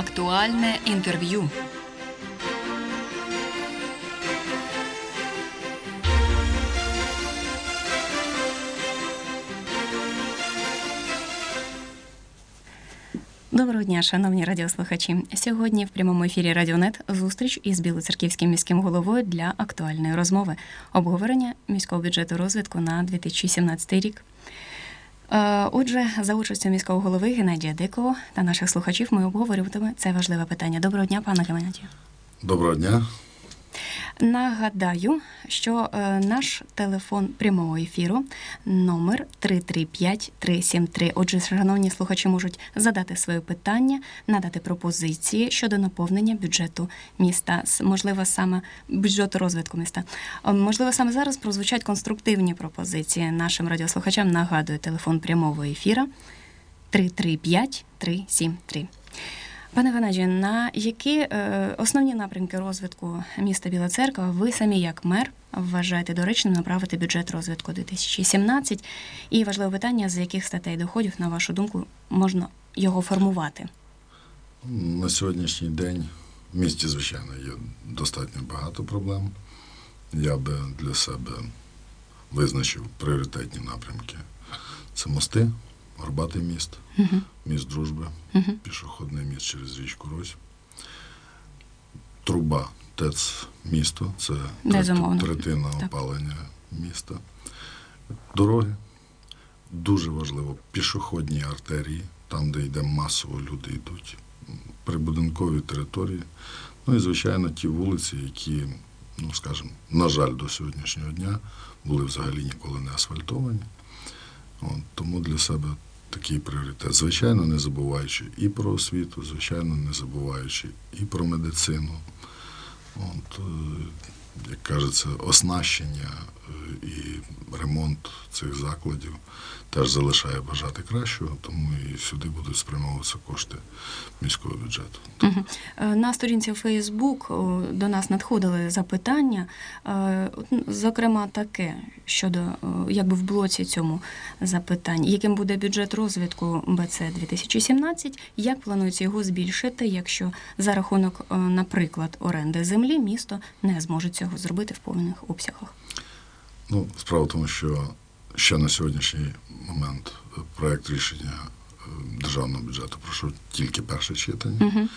Актуальне інтерв'ю. Доброго дня, шановні радіослухачі. Сьогодні в прямому ефірі Радіонет зустріч із Білоцерківським міським головою для актуальної розмови обговорення міського бюджету розвитку на 2017 рік. Е, Отже, за участю міського голови Геннадія Дикого та наших слухачів ми обговорюватиме це важливе питання. Доброго дня, пане Геннадію. Доброго дня. Нагадаю, що е, наш телефон прямого ефіру номер 335-373. Отже, шановні слухачі можуть задати свої питання, надати пропозиції щодо наповнення бюджету міста, можливо, саме бюджету розвитку міста. Е, Можливо, саме зараз прозвучать конструктивні пропозиції нашим радіослухачам. Нагадую, телефон прямого ефіра 335-373. Пане Геннадію, на які е, основні напрямки розвитку міста Біла Церква ви самі як мер вважаєте доречним направити бюджет розвитку 2017? І важливе питання, з яких статей доходів, на вашу думку, можна його формувати? На сьогоднішній день в місті, звичайно, є достатньо багато проблем. Я би для себе визначив пріоритетні напрямки. Це мости, Горбатий міст, Угу. міст дружби, Угу. пішохідний міст через річку Рось. Труба, ТЕЦ місто, це третина Так. опалення міста. Дороги. Дуже важливо, пішохідні артерії, там, де йде масово люди йдуть, прибудинкові території. Ну і, звичайно, ті вулиці, які, ну скажімо, на жаль, до сьогоднішнього дня були взагалі ніколи не асфальтовані. От, тому для себе такий пріоритет. Звичайно, не забуваючи і про освіту, звичайно, не забуваючи і про медицину. От, е, як кажеться, оснащення е, і ремонт цих закладів теж залишає бажати кращого, тому і сюди будуть спрямовуватися кошти міського бюджету. Угу. На сторінці Фейсбук до нас надходили запитання, е, от, н- зокрема, таке щодо якби в блоці цьому запитань, яким буде бюджет розвитку БЦ 2017, як планується його збільшити, якщо за рахунок, е, наприклад, оренди землі місто не зможе цього зробити в повних обсягах. Ну, справа в тому, що ще на сьогоднішній момент е, проект рішення е, державного бюджету пройшов тільки перше читання. Угу.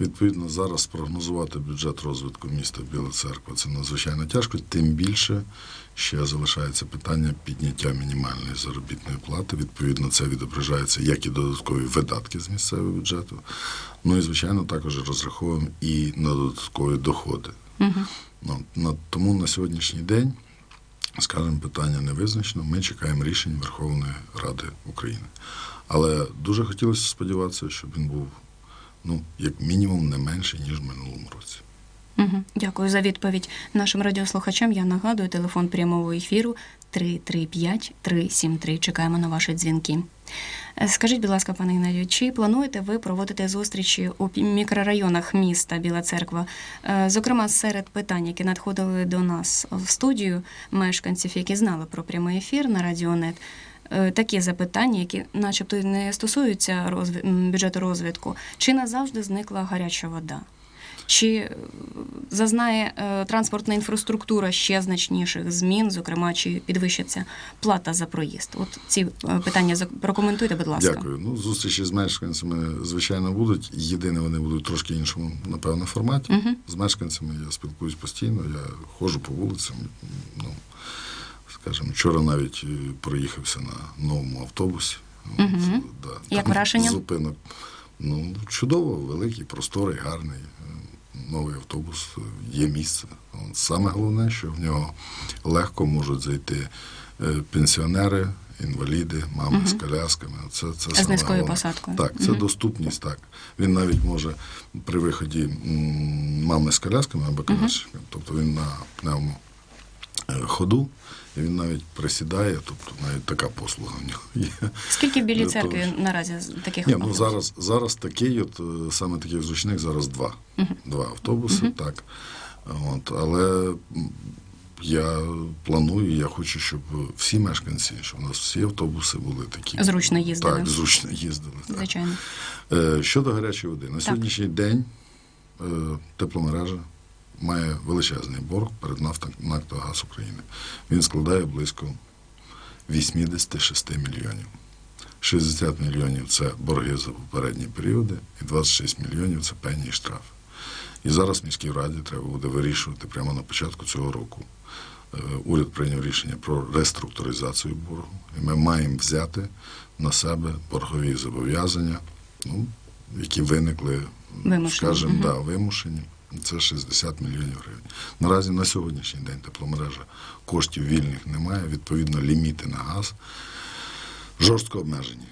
Відповідно, зараз спрогнозувати бюджет розвитку міста Біла Церква це надзвичайно тяжко, тим більше ще залишається питання підняття мінімальної заробітної плати. Відповідно, це відображається як і додаткові видатки з місцевого бюджету. Ну і звичайно, також розраховуємо і на додаткові доходи. Угу. Ну, на, тому на сьогоднішній день, скажімо, питання не визначено. Ми чекаємо рішень Верховної Ради України. Але дуже хотілося сподіватися, щоб він був, ну, як мінімум, не менший, ніж в минулому році. Угу. Дякую за відповідь нашим радіослухачам. Я нагадую, телефон прямого ефіру 335-373. Чекаємо на ваші дзвінки. Е, Скажіть, будь ласка, пане Геннадію, чи плануєте ви проводити зустрічі у мікрорайонах міста Біла Церква? Е, Зокрема, серед питань, які надходили до нас в студію мешканців, які знали про прямий ефір на Радіонет. е, Такі запитання, які, начебто, не стосуються розв... бюджету розвитку, чи назавжди зникла гаряча вода? Чи е, зазнає е, транспортна інфраструктура ще значніших змін, зокрема, чи підвищиться плата за проїзд? От ці е, питання прокоментуйте, будь ласка. Дякую. Ну, зустрічі з мешканцями, звичайно, будуть. Єдине, вони будуть трошки іншому, напевно, форматі. Мгм. З мешканцями я спілкуюсь постійно, я ходжу по вулицям. Ну, скажімо, вчора навіть проїхався на новому автобусі. От, Мгм. да, Як враження? Зупинок. Ну, чудово, великий, просторий, гарний. Новий автобус, є місце. Саме головне, що в нього легко можуть зайти е, пенсіонери, інваліди, мами з колясками. Це, це З саме низькою головне. посадкою. Так, це угу. доступність, так. Він навіть може при виході мами з колясками або колясочками, тобто він на пневмо ходу, і він навіть присідає, тобто навіть така послуга в нього є. Скільки в білій церкві того, наразі таких Ні, ну зараз, зараз такий, от е, саме таких зручних зараз два. Два автобуси, так. От, але я планую, я хочу, щоб всі мешканці, щоб у нас всі автобуси були такі. Зручно їздили. Так, зручно їздили. Так. Звичайно. Е, Щодо гарячої води, на сьогоднішній день е, тепломережа має величезний борг перед «Нафта- Нафтогаз України. Він складає близько 86 мільйонів. 60 мільйонів це борги за попередні періоди, і 26 мільйонів це пені і штрафи. І зараз міській раді треба буде вирішувати прямо на початку цього року. Е, Уряд прийняв рішення про реструктуризацію боргу, і ми маємо взяти на себе боргові зобов'язання, ну, які виникли, Вимушені, скажімо, мгм. да, вимушені. Це 60 мільйонів гривень. Наразі на сьогоднішній день тепломережа коштів вільних немає, відповідно, ліміти на газ жорстко обмежені.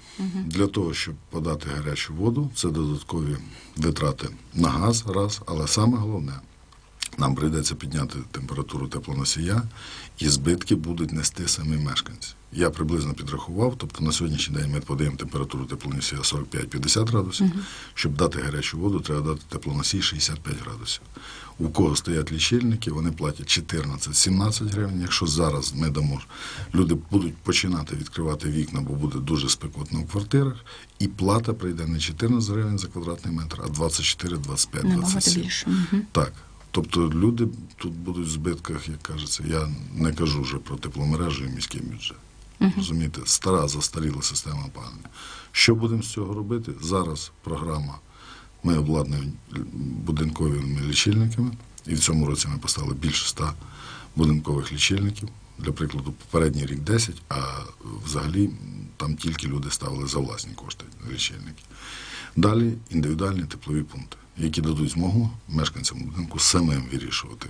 Для того, щоб подати гарячу воду, це додаткові витрати на газ, раз, але саме головне, нам прийдеться підняти температуру теплоносія, і збитки будуть нести самі мешканці. Я приблизно підрахував, тобто на сьогоднішній день ми подаємо температуру теплоносія 45-50 градусів. Щоб дати гарячу воду, треба дати теплоносій 65 градусів. У кого стоять лічильники, вони платять 14-17 гривень. Якщо зараз ми дамо, люди будуть починати відкривати вікна, бо буде дуже спекотно в квартирах, і плата прийде не 14 гривень за квадратний метр, а 24, 25, Набагато 27. більше. Мгм. Так. Тобто люди тут будуть в збитках, як кажеться, я не кажу вже про тепломережу і міський бюджет. Розумієте, стара застаріла система опалення. Що будемо з цього робити? Зараз програма. Ми обладнані будинковими лічильниками, і в цьому році ми поставили більше ста будинкових лічильників. Для прикладу, попередній рік 10, а взагалі там тільки люди ставили за власні кошти лічильники. Далі індивідуальні теплові пункти, які дадуть змогу мешканцям будинку самим вирішувати,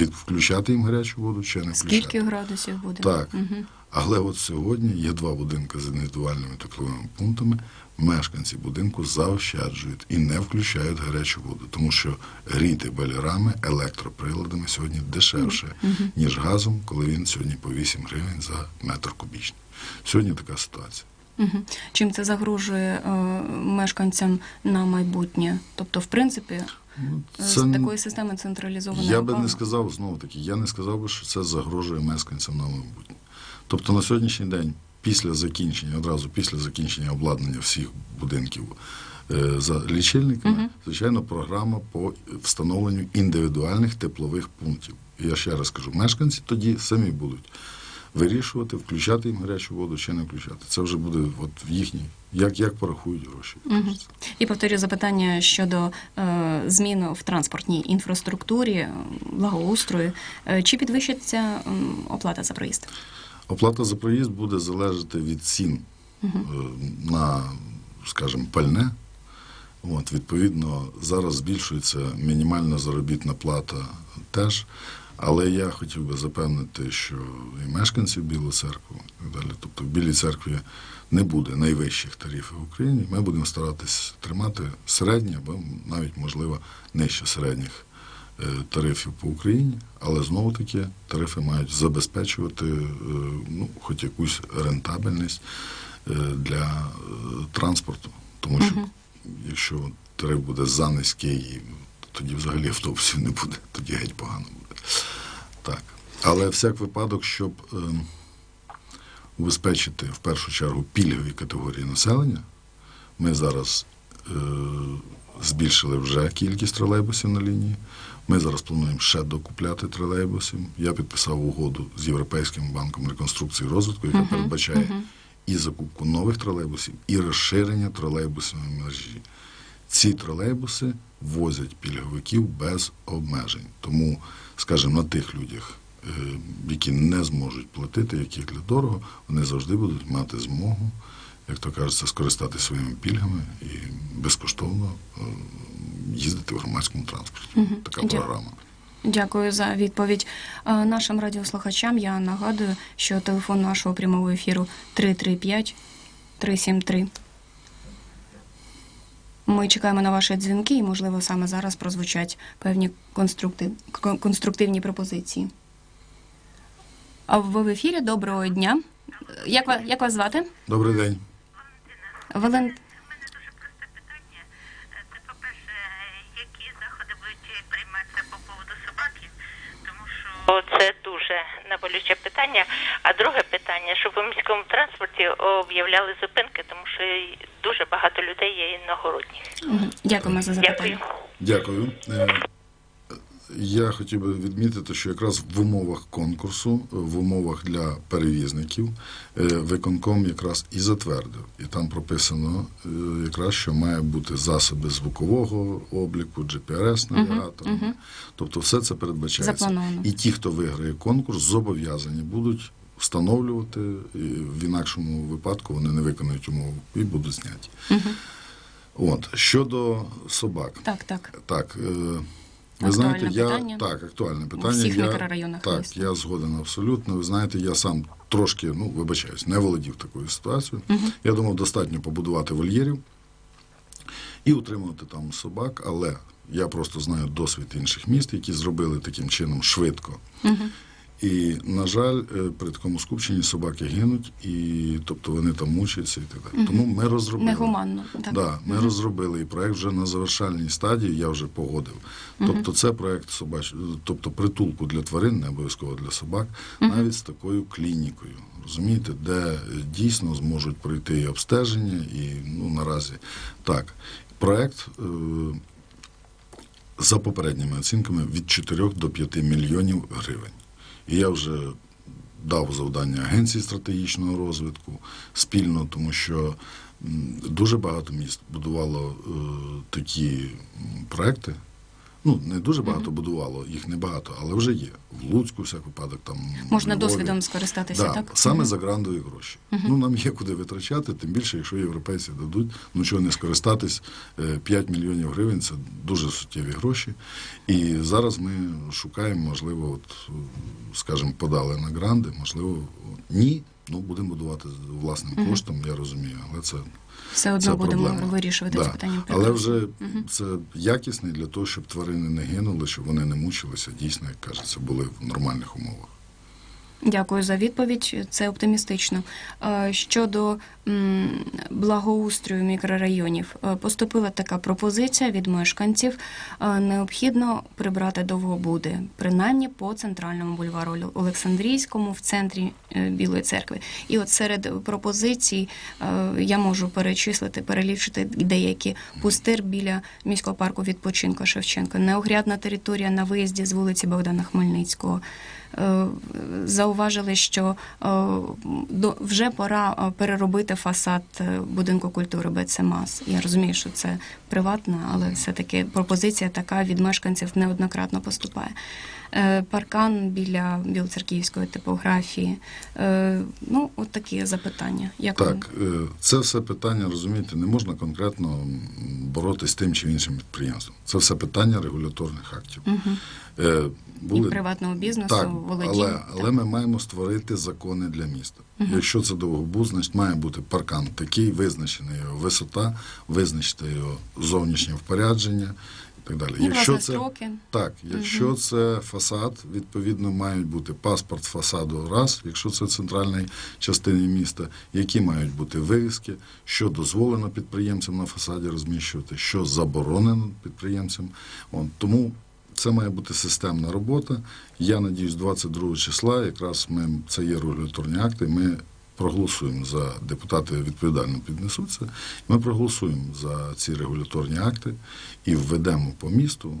від включати їм гарячу воду чи не включати. Скільки градусів буде? Так. Мгм. Але от сьогодні є два будинки з індивідуальними тепловими пунктами. Мешканці будинку заощаджують і не включають гарячу воду, тому що гріти бойлерами, електроприладами сьогодні дешевше, ніж газом, коли він сьогодні по 8 гривень за метр кубічний. Сьогодні така ситуація. Чим це загрожує е, мешканцям на майбутнє? Тобто, в принципі, Ну, з такої системи централізованої Я би не сказав знову таки, я не сказав би, що це загрожує мешканцям на майбутнє. Тобто на сьогоднішній день, після закінчення, одразу після закінчення обладнання всіх будинків е, за лічильниками, звичайно, програма по встановленню індивідуальних теплових пунктів. І я ще раз кажу, мешканці тоді самі будуть вирішувати, включати їм гарячу воду чи не включати. Це вже буде от в їхній, як, як порахують гроші. кажеться. І повторю запитання щодо е, змін в транспортній інфраструктурі, е, благоустрою. Е, чи підвищиться оплата за проїзд? Оплата за проїзд буде залежати від цін е, на, скажімо, пальне. От, відповідно, зараз збільшується мінімальна заробітна плата теж. Але я хотів би запевнити, що і мешканці Білої церкви, і далі, тобто в Білій церкві не буде найвищих тарифів в Україні. Ми будемо старатися тримати середні або навіть, можливо, нижче середніх е, тарифів по Україні, але знову таки тарифи мають забезпечувати е, ну, хоч якусь рентабельність е, для транспорту. Тому що якщо тариф буде за низький, тоді взагалі автобусів не буде, тоді геть погано буде. Так. Але всяк випадок, щоб е, убезпечити в першу чергу пільгові категорії населення, ми зараз е, збільшили вже кількість тролейбусів на лінії. Ми зараз плануємо ще докупляти тролейбусів. Я підписав угоду з Європейським банком реконструкції і розвитку, яка передбачає і закупку нових тролейбусів, і розширення тролейбусної мережі. Ці тролейбуси возять пільговиків без обмежень. Тому, скажімо, на тих людях, е, які не зможуть платити, яких для дорого, вони завжди будуть мати змогу, як то кажеться, скористатися своїми пільгами і безкоштовно е, їздити в громадському транспорті. Така Дя- програма. Дякую за відповідь. Е, Нашим радіослухачам я нагадую, що телефон нашого прямого ефіру 335 373. Ми чекаємо на ваші дзвінки, і, можливо, саме зараз прозвучать певні конструктив... кон- конструктивні пропозиції. А ви в ефірі? Доброго дня. Як, ва- як вас звати? Добрий день. Вален... У мене дуже просте питання. Це, по-перше, які заходи будуть прийматися по поводу собаки, тому що це дуже наболюче питання. А друге питання, щоб у міському транспорті об'являли зупинки, тому що дуже багато людей є іногородніх. Дякуємо за Дякую. запитання. Дякую. Е, Я хотів би відмітити, що якраз в умовах конкурсу, в умовах для перевізників, е, виконком якраз і затвердив. І там прописано е, якраз, що має бути засоби звукового обліку, GPS-навігаторами. Тобто все це передбачається. Заплановано. І ті, хто виграє конкурс, зобов'язані будуть встановлювати, і в інакшому випадку вони не виконують умову і будуть зняті. От щодо собак, Так, так. так. Е, ви знаєте, я так, актуальне питання. У всіх я, мікрорайонах Так, міста. я згоден абсолютно. Ви знаєте, я сам трошки, ну вибачаюсь, не володів такою ситуацією. Я думав, достатньо побудувати вольєрів і утримувати там собак, але я просто знаю досвід інших міст, які зробили таким чином швидко. І, на жаль, е, при такому скупченні собаки гинуть, і тобто вони там мучаються і так далі. Тому ми розробили. Негуманно. Так. Да, ми розробили і проект вже на завершальній стадії, я вже погодив. Тобто це проект собач... тобто притулку для тварин, не обов'язково для собак, навіть з такою клінікою. Розумієте, де е, дійсно зможуть пройти і обстеження, і ну наразі так. Проект е, за попередніми оцінками від 4 до 5 мільйонів гривень. І я вже дав завдання Агенції стратегічного розвитку спільно, тому що дуже багато міст будувало е, такі проекти. Ну, не дуже багато будувало, їх не багато, але вже є. В Луцьку, всяк випадок, там Можна Львові. досвідом скористатися, Да, так? саме за грандові гроші. Ну, нам є куди витрачати, тим більше, якщо європейці дадуть, ну чого не скористатись, е, 5 мільйонів гривень це дуже суттєві гроші. І зараз ми шукаємо, можливо, от, е, скажімо, подали на гранди, можливо, от, ні, ну будемо будувати власним коштом, я розумію, але це. Все одно це будемо проблема. вирішувати Да. це питання. Але вже це якісний для того, щоб тварини не гинули, щоб вони не мучилися, дійсно, як кажеться, були в нормальних умовах. Дякую за відповідь. Це оптимістично. Е, Щодо благоустрою мікрорайонів, Е, поступила така пропозиція від мешканців. Е, Необхідно прибрати довгобуди, принаймні по центральному бульвару Олександрійському в центрі Білої церкви. І от серед пропозицій я можу перечислити, перелічити деякі пустир біля міського парку відпочинку Шевченка, неогрядна територія на виїзді з вулиці Богдана Хмельницького. Е, Зауважили, що е, вже пора е, переробити фасад будинку культури БЦМАС. Я розумію, що це приватна, але все-таки пропозиція така від мешканців неоднократно поступає. Е, Паркан біля білоцерківської типографії. Е, Ну, от такі запитання. Як? Так, е, це все питання, розумієте, не можна конкретно м, боротися з тим чи іншим підприємством. Це все питання регуляторних актів. Мгм. Е, І приватного бізнесу, так, володіння. але, Так. але ми маємо створити закони для міста. Якщо це довгобуд, значить має бути паркан такий, визначена його висота, визначити його зовнішнє впорядження так далі. І, власне, строки. Так, якщо це фасад, відповідно мають бути паспорт фасаду раз, якщо це в центральній частині міста, які мають бути вивіски, що дозволено підприємцям на фасаді розміщувати, що заборонено підприємцям. От, тому це має бути системна робота. Я надіюсь, 22 числа якраз ми це є регуляторні акти. Ми проголосуємо за депутати відповідально піднесуться. Ми проголосуємо за ці регуляторні акти і введемо по місту,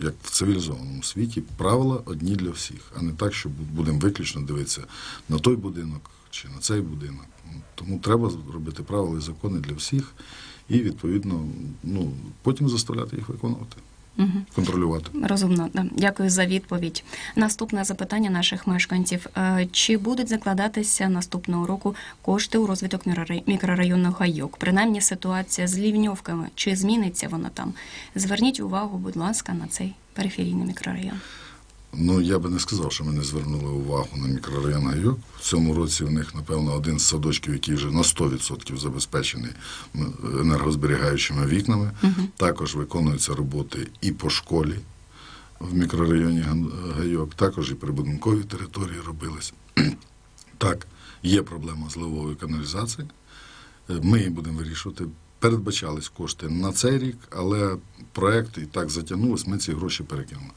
як в цивілізованому світі, правила одні для всіх, а не так, що будемо виключно дивитися на той будинок чи на цей будинок. Тому треба робити правила і закони для всіх, і відповідно ну, потім заставляти їх виконувати, Мгм. контролювати. Розумно, да. дякую за відповідь. Наступне запитання наших мешканців: Е, чи будуть закладатися наступного року кошти у розвиток мікрорай- мікрорайонних гайок? Принаймні ситуація з лівньовками, чи зміниться вона там? Зверніть увагу, будь ласка, на цей периферійний мікрорайон. Ну, я би не сказав, що ми не звернули увагу на мікрорайон Гайок. В цьому році в них, напевно, один з садочків, який вже на 100% забезпечений енергозберігаючими вікнами. Також виконуються роботи і по школі в мікрорайоні Гайок, також і прибудинкові території робились. Так, є проблема зливової каналізації. Е, Ми її будемо вирішувати. Передбачались кошти на цей рік, але проект і так затягнулось, ми ці гроші перекинули.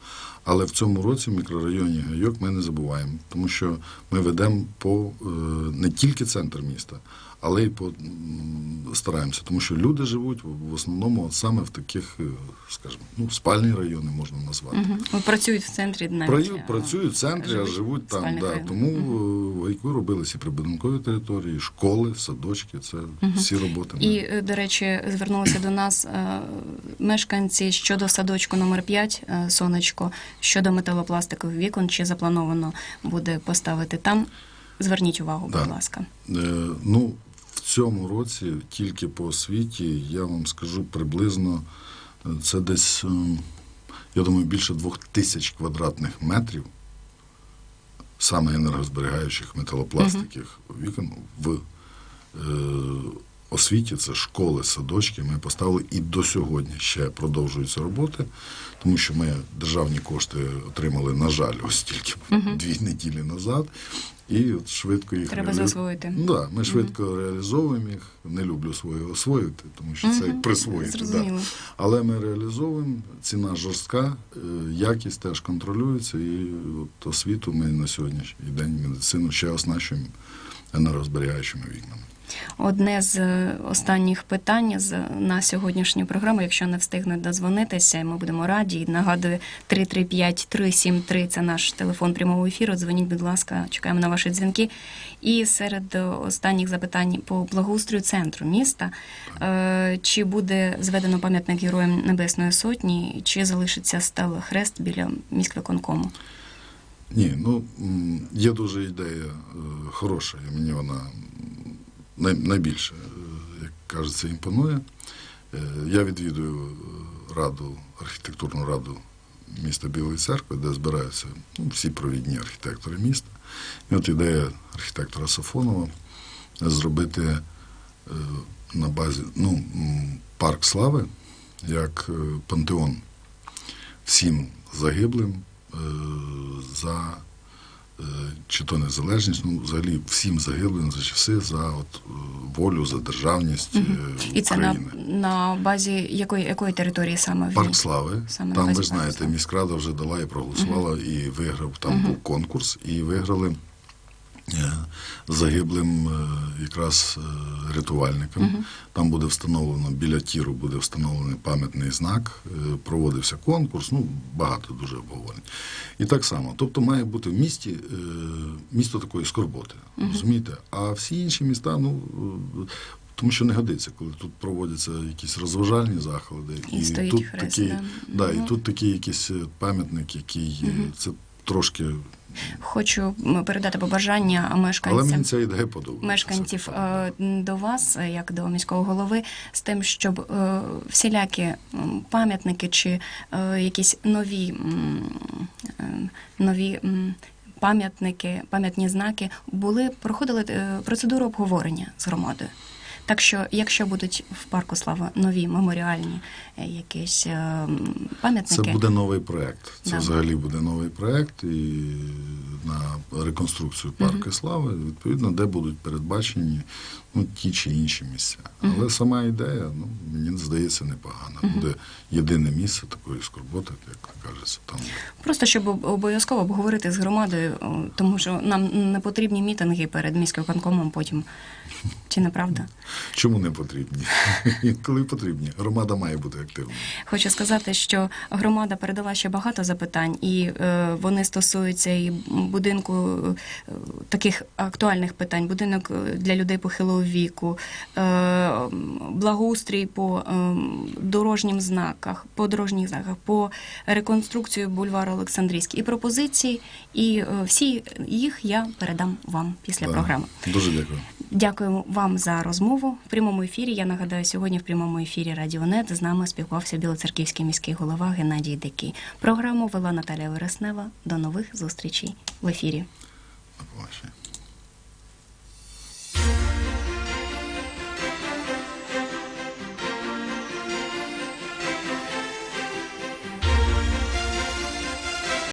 Але в цьому році в мікрорайоні Гайок ми не забуваємо, тому що ми ведемо по е, не тільки центр міста, але й по, стараємося, тому що люди живуть в основному от саме в таких, е, скажімо, ну, спальні райони можна назвати. Ви працюють в центрі навіть. Працю- е, працюють в центрі, а живуть живуть там. Да. Тому в робилися прибудинкові території, школи, садочки. Це всі роботи. І, е, до речі, звернулися до нас мешканці щодо садочку номер 5 е, сонечко, щодо металопластикових вікон, чи заплановано буде поставити там. Зверніть увагу, Да. будь ласка. Е, ну, цьому році тільки по освіті, я вам скажу приблизно, е, це десь, е, я думаю, більше двох тисяч квадратних метрів саме енергозберігаючих металопластиків вікон в е, освіті, це школи, садочки. Ми поставили і до сьогодні ще продовжуються роботи, тому що ми державні кошти отримали, на жаль, ось тільки дві неділі назад. І от швидко їх Треба реалізу- засвоїти. Да, ми швидко реалізовуємо їх. Не люблю своє освоїти, тому що це Мгм. як присвоїти. Да. Але ми реалізовуємо, ціна жорстка, е, якість теж контролюється, і от освіту ми на сьогоднішній день медицину ще оснащуємо енергозберігаючими вікнами. Одне з е, останніх питань на сьогоднішню програму. Якщо не встигнуть дозвонитися, ми будемо раді. Нагадую, 335-373 – це наш телефон прямого ефіру. Дзвоніть, будь ласка, чекаємо на ваші дзвінки. І серед останніх запитань по благоустрою центру міста. Е, Чи буде зведено пам'ятник Героям Небесної Сотні, чи залишиться стела хрест біля міськвиконкому? Ні, ну є дуже ідея е, хороша, і мені вона найбільше, е, як кажеться, імпонує. Е, Я відвідую е, раду, архітектурну раду міста Білої церкви, де збираються ну, всі провідні архітектори міста. І от ідея архітектора Сафонова зробити на базі ну, парк слави як пантеон всім загиблим за чи то незалежність, ну взагалі всім загиблим за часи за от, е, волю, за державність е, І це на, на базі якої, якої території саме Парк слави. Саме там ви знаєте, міськрада вже дала і проголосувала, і виграв. Там був конкурс, і виграли е, загиблим е, якраз е, рятувальникам. Там буде встановлено біля тіру буде встановлений пам'ятний знак. е, Проводився конкурс. Ну багато дуже обговорень. І так само. Тобто має бути в місті місто такої скорботи. Розумієте? А всі інші міста, ну. тому що не годиться, коли тут проводяться якісь розважальні заходи, І стоїть тут такі, да. да, і тут такий якийсь пам'ятник, який е, це трошки. Хочу передати побажання Але мешканцям. мені ця ідея подобається. Мешканців е, до вас, е, як до міського голови, з тим, щоб е, всілякі пам'ятники чи якісь нові, нові пам'ятники, пам'ятні знаки були проходили процедуру обговорення з громадою. Так що, якщо будуть в парку слава нові меморіальні е, якісь е, пам'ятники, Це буде новий проект. Це Да. взагалі буде новий проект і на реконструкцію парку слави, відповідно, де будуть передбачені ну, ті чи інші місця. Але сама ідея, ну, мені здається, непогана. Буде єдине місце такої скорботи, як кажеться, там. Просто щоб обов'язково обговорити з громадою, тому що нам не потрібні мітинги перед міськвиконкомом потім. Чи не правда? Чому не потрібні? Коли потрібні? Громада має бути активною. Хочу сказати, що громада передала ще багато запитань, і е, вони стосуються і будинку е, таких актуальних питань: будинок е, для людей похилого віку, е, благоустрій по е, дорожнім знаках, по дорожніх знаках, по реконструкцію бульвару Олександрійський. І пропозиції, і е, всі їх я передам вам після Да. програми. Дуже дякую. Дякуємо вам за розмову в прямому ефірі. Я нагадаю, сьогодні в прямому ефірі Радіонет з нами спілкувався білоцерківський міський голова Геннадій Дикий. Програму вела Наталія Вереснева. До нових зустрічей в ефірі. Побачення.